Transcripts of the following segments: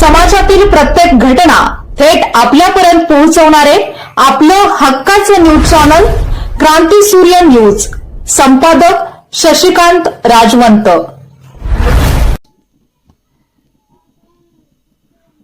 समाजातील प्रत्येक घटना थेट आपल्यापर्यंत पोहोचवणारे आपलं हक्काचं न्यूज चॅनल क्रांती सूर्य न्यूज. संपादक शशिकांत राजवंत.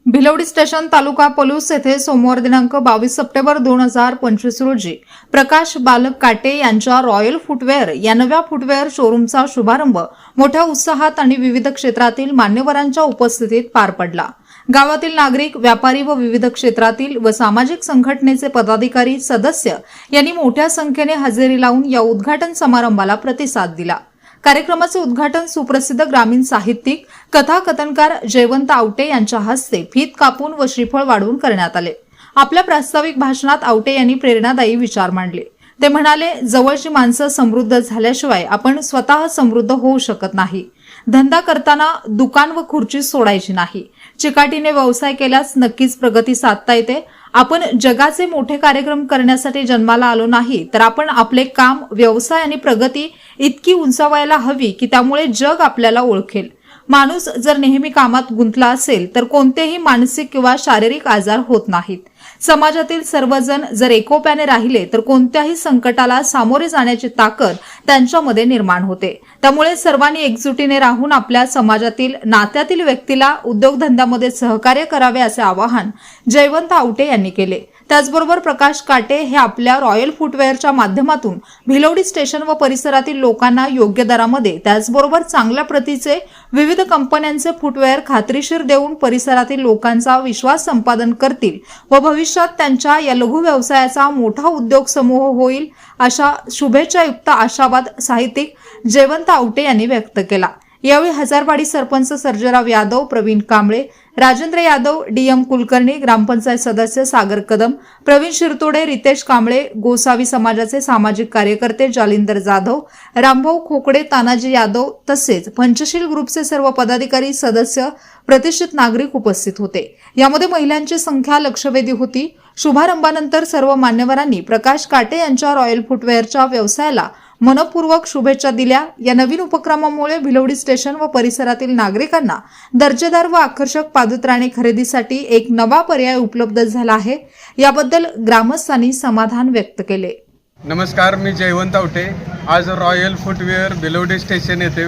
भिलवडी स्टेशन तालुका पलूस येथे सोमवार दिनांक बावीस सप्टेंबर दोन हजार पंचवीस रोजी प्रकाश बालक काटे यांच्या रॉयल फुटवेअर या नव्या फुटवेअर शोरूमचा शुभारंभ मोठ्या उत्साहात आणि विविध क्षेत्रातील मान्यवरांच्या उपस्थितीत पार पडला. गावातील नागरिक व्यापारी व विविध क्षेत्रातील व सामाजिक संघटनेचे पदाधिकारी सदस्य यांनी मोठ्या संख्येने हजेरी लावून या उद्घाटन समारंभाला प्रतिसाद दिला. कार्यक्रमाचे उद्घाटन सुप्रसिद्ध ग्रामीण साहित्यिक कथाकथनकार जयवंत आवटे यांच्या हस्ते फीत कापून व श्रीफळ वाढवून करण्यात आले. आपल्या प्रास्ताविक भाषणात आवटे यांनी प्रेरणादायी विचार मांडले. ते म्हणाले जवळची माणसं समृद्ध झाल्याशिवाय आपण स्वतः समृद्ध होऊ शकत नाही. धंदा करताना दुकान व खुर्ची सोडायची नाही. चिकाटीने व्यवसाय केल्यास नक्कीच प्रगती साधता येते. आपण जगाचे मोठे कार्यक्रम करण्यासाठी जन्माला आलो नाही तर आपण आपले काम व्यवसाय आणि प्रगती इतकी उंचावायला हवी की त्यामुळे जग आपल्याला ओळखेल. माणूस जर नेहमी कामात गुंतला असेल तर कोणतेही मानसिक किंवा शारीरिक आजार होत नाहीत. समाजातील सर्वजण जर एकोप्याने राहिले तर कोणत्याही संकटाला सामोरे जाण्याची ताकद त्यांच्यामध्ये निर्माण होते. त्यामुळे सर्वांनी एकजुटीने राहून आपल्या समाजातील नात्यातील व्यक्तीला उद्योगधंद्यामध्ये सहकार्य करावे असे आवाहन जयवंत आवटे यांनी केले. त्याचबरोबर प्रकाश काटे हे आपल्या रॉयल फुटवेअरच्या माध्यमातून भिलवडी स्टेशन व परिसरातील लोकांना योग्य दरामध्ये त्याचबरोबर चांगल्या प्रतीचे विविध कंपन्यांचे फुटवेअर खात्रीशीर देऊन परिसरातील लोकांचा विश्वास संपादन करतील व भविष्यात त्यांच्या या लघु व्यवसायाचा मोठा उद्योग समूह होईल अशा शुभेच्छायुक्त आशावाद साहित्यिक जयवंत आवटे यांनी व्यक्त केला. यावेळी हजारवाडी सरपंच सर्जराव यादव प्रवीण कांबळे राजेंद्र यादव डीएम कुलकर्णी ग्रामपंचायत सदस्य सागर कदम प्रवीण शिरतोडे रितेश कांबळे गोसावी समाजाचे सामाजिक कार्यकर्ते जालिंदर जाधव रामभाऊ खोकडे तानाजी यादव तसेच पंचशील ग्रुपचे सर्व पदाधिकारी सदस्य प्रतिष्ठित नागरिक उपस्थित होते. यामध्ये महिलांची संख्या लक्षवेधी होती. शुभारंभानंतर सर्व मान्यवरांनी प्रकाश काटे यांच्या रॉयल फुटवेअरच्या व्यवसायाला मनपूर्वक शुभेच्छा दिल्या. या नवीन उपक्रमामुळे भिलवडी स्टेशन व परिसरातील नागरिकांना दर्जेदार व आकर्षक पादत्राणे खरेदीसाठी एक नवा पर्याय उपलब्ध झाला आहे. याबद्दल ग्रामस्थांनी समाधान व्यक्त केले. नमस्कार मी जयवंत आवटे. आज रॉयल फुटवेअर भिलवडी स्टेशन येथे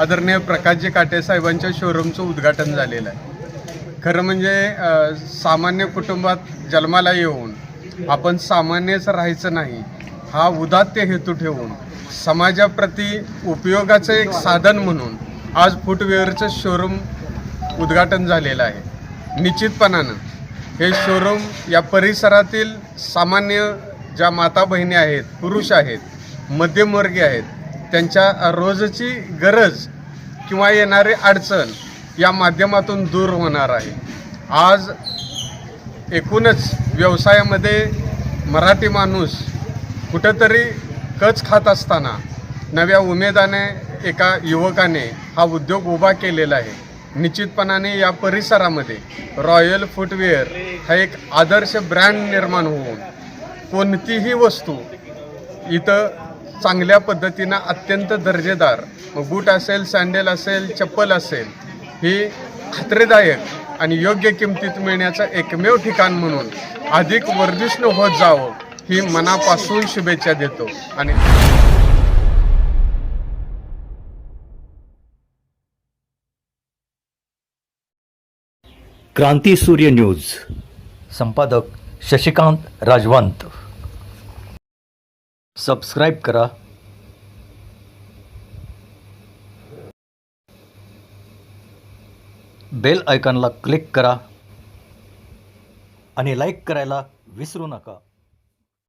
आदरणीय प्रकाशजी काटे साहेबांच्या शोरूमचं उद्घाटन झालेलं आहे. खरं म्हणजे सामान्य कुटुंबात जन्माला येऊन आपण सामान्यच राहायचं नाही हा उदात्त हेतू ठेवून समाजाप्रती उपयोगाचं एक साधन म्हणून आज फुटवेअरचं शोरूम उद्घाटन झालेलं आहे. निश्चितपणानं हे शोरूम या परिसरातील सामान्य ज्या माता बहिणी आहेत पुरुष आहेत मध्यमवर्गीय आहेत त्यांच्या रोजची गरज किंवा येणारी अडचण या माध्यमातून दूर होणार आहे. आज एकूणच व्यवसायामध्ये मराठी माणूस कुठंतरी कच खात असताना नव्या उमेदाने एका युवकाने हा उद्योग उभा केलेला आहे. निश्चितपणाने या परिसरामध्ये रॉयल फुटवेअर हा एक आदर्श ब्रँड निर्माण होऊन कोणतीही वस्तू इथं चांगल्या पद्धतीनं अत्यंत दर्जेदार बूट असेल सँडेल असेल चप्पल असेल ही खात्रीदायक आणि योग्य किमतीत मिळण्याचं एकमेव ठिकाण म्हणून अधिक वर्धिष्णू होत जावं. ही मनापासून शुभेच्छा देतो. आणि क्रांती सूर्य न्यूज. संपादक शशिकांत राजवंत. सबस्क्राईब करा. बेल आयकॉनला क्लिक करा. आणि लाईक करायला विसरू नका.